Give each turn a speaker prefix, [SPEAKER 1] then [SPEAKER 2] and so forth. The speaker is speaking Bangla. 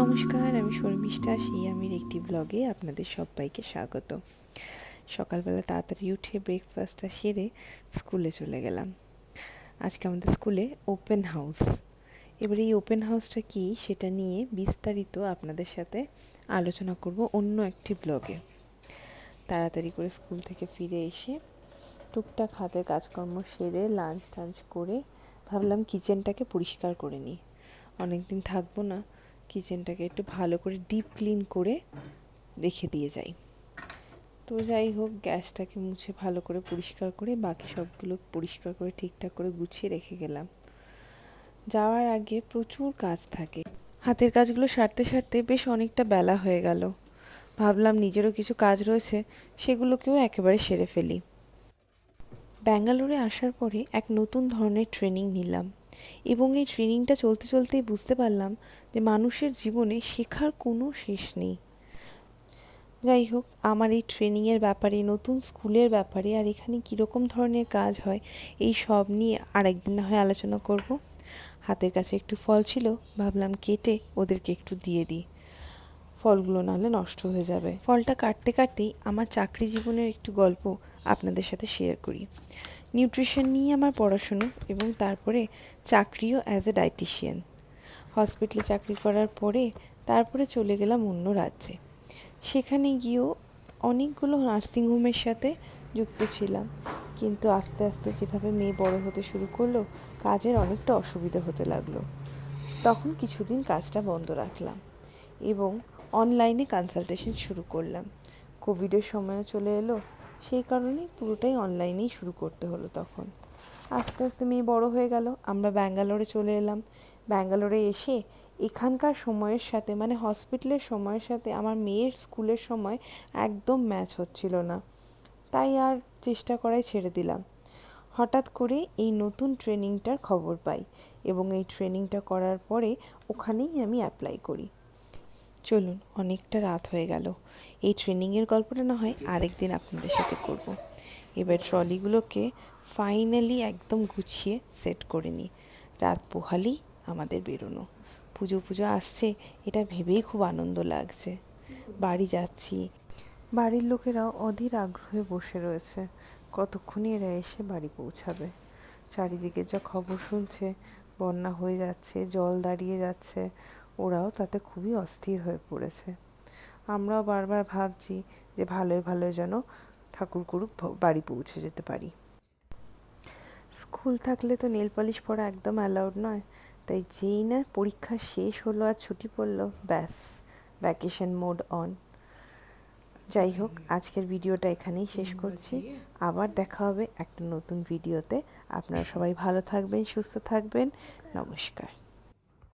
[SPEAKER 1] নমস্কার, আমি শর্মিষ্ঠা, সেই আমির একটি ব্লগে আপনাদের সবাইকে স্বাগত। সকালবেলা তাড়াতাড়ি উঠে ব্রেকফাস্টটা সেরে স্কুলে চলে গেলাম। আজকে আমাদের স্কুলে ওপেন হাউস এবার এই ওপেন হাউসটা কি সেটা নিয়ে বিস্তারিত আপনাদের সাথে আলোচনা করব অন্য একটি ব্লগে তাড়াতাড়ি করে স্কুল থেকে ফিরে এসে টুকটাক হাতের কাজকর্ম সেরে লাঞ্চ টাঞ্চ করে ভাবলাম কিচেনটাকে পরিষ্কার করে নিই। অনেক দিন থাকব না কিচেনটাকে একটু ভালো করে ডিপ ক্লিন করে রেখে দিয়ে যাই। তো যাই হোক, গ্যাসটাকে মুছে ভালো করে পরিষ্কার করে বাকি সবগুলো পরিষ্কার করে ঠিকঠাক করে গুছিয়ে রেখে গেলাম। যাওয়ার আগে প্রচুর কাজ থাকে। হাতের কাজগুলো সারতে সারতে বেশ অনেকটা বেলা হয়ে গেল। ভাবলাম নিজেরও কিছু কাজ রয়েছে, সেগুলোকেও একেবারে সেরে ফেলি। ব্যাঙ্গালোরে আসার পরে এক নতুন ধরনের ট্রেনিং নিলাম। এবং এই ট্রেনিংটা চলতে চলতেই বুঝতে পারলাম যে মানুষের জীবনে শেখার কোনো শেষ নেই। যাই হোক, আমার এই ট্রেনিংয়ের ব্যাপারে, নতুন স্কুলের ব্যাপারে আর এখানে কীরকম ধরনের কাজ হয়, এই সব নিয়ে আরেকদিন না হয় আলোচনা করব। হাতের কাছে একটু ফল ছিল, ভাবলাম কেটে ওদেরকে একটু দিয়ে দিই। ফলগুলো নাহলে নষ্ট হয়ে যাবে। ফলটা কাটতে কাটতেই আমার চাকরি জীবনের একটু গল্প আপনাদের সাথে শেয়ার করি। নিউট্রিশন নিয়ে আমার পড়াশুনো এবং তারপরে চাকরিও অ্যাজ এ ডায়েটিশিয়ান হসপিটালে চাকরি করার পরে তারপরে চলে গেলাম অন্য রাজ্যে। সেখানে গিয়েও অনেকগুলো নার্সিংহোমের সাথে যুক্ত ছিলাম। কিন্তু আস্তে আস্তে যেভাবে মেয়ে বড় হতে শুরু করল, কাজের অনেকটা অসুবিধা হতে লাগল। তখন কিছুদিন কাজটা বন্ধ রাখলাম এবং অনলাইনে কনসালটেশন শুরু করলাম। কোভিডের সময়ও চলে এলো সেই কারণে পুরোটাই অনলাইনেই শুরু করতে হলো তখন। আস্তে আস্তে মেয়ে বড় হয়ে গেল, আমরা ব্যাঙ্গালোরে চলে এলাম। ব্যাঙ্গালোরে এসে এখানকার সময়ের সাথে মানে হসপিটালের সময়ের সাথে আমার মেয়ের স্কুলের সময় একদম ম্যাচ হচ্ছিল না। তাই আর চেষ্টা করাই ছেড়ে দিলাম। হঠাৎ করে এই নতুন ট্রেনিংটার খবর পাই এবং এই ট্রেনিংটা করার পরে ওখানেই আমি অ্যাপ্লাই করি। চলুন, অনেকটা রাত হয়ে গেল। এই ট্রেনিংয়ের গল্পটা না হয় আরেক দিন আপনাদের সাথে করব। এবার ট্রলিগুলোকে ফাইনালি একদম গুছিয়ে সেট করে নিই। রাত পোহালেই আমাদের বেরোনো। পুজো পুজো আসছে, এটা ভেবেই খুব আনন্দ লাগছে। বাড়ি যাচ্ছি। বাড়ির লোকেরাও অধীর আগ্রহে বসে রয়েছে। কতক্ষণই এরা এসে বাড়ি পৌঁছাবে? চারিদিকে যা খবর শুনছে, বন্যা হয়ে যাচ্ছে, জল দাঁড়িয়ে যাচ্ছে ওরাও তাতে খুবই অস্থির হয়ে পড়েছে। আমরাও বারবার ভাবছি যে ভালোই ভালো যেন ঠাকুর কুরুক বাড়ি পৌঁছে যেতে পারি। স্কুল থাকলে তো নেল পলিশ পরা একদম অ্যালাউড নয়। তাই যেই না পরীক্ষা শেষ হলো আর ছুটি পড়ল, ব্যাস ভ্যাকেশন মোড অন যাই হোক, আজকের ভিডিওটা এখানেই শেষ করছি। আবার দেখা হবে একটা নতুন ভিডিওতে। আপনারা সবাই ভালো থাকবেন, সুস্থ থাকবেন। নমস্কার।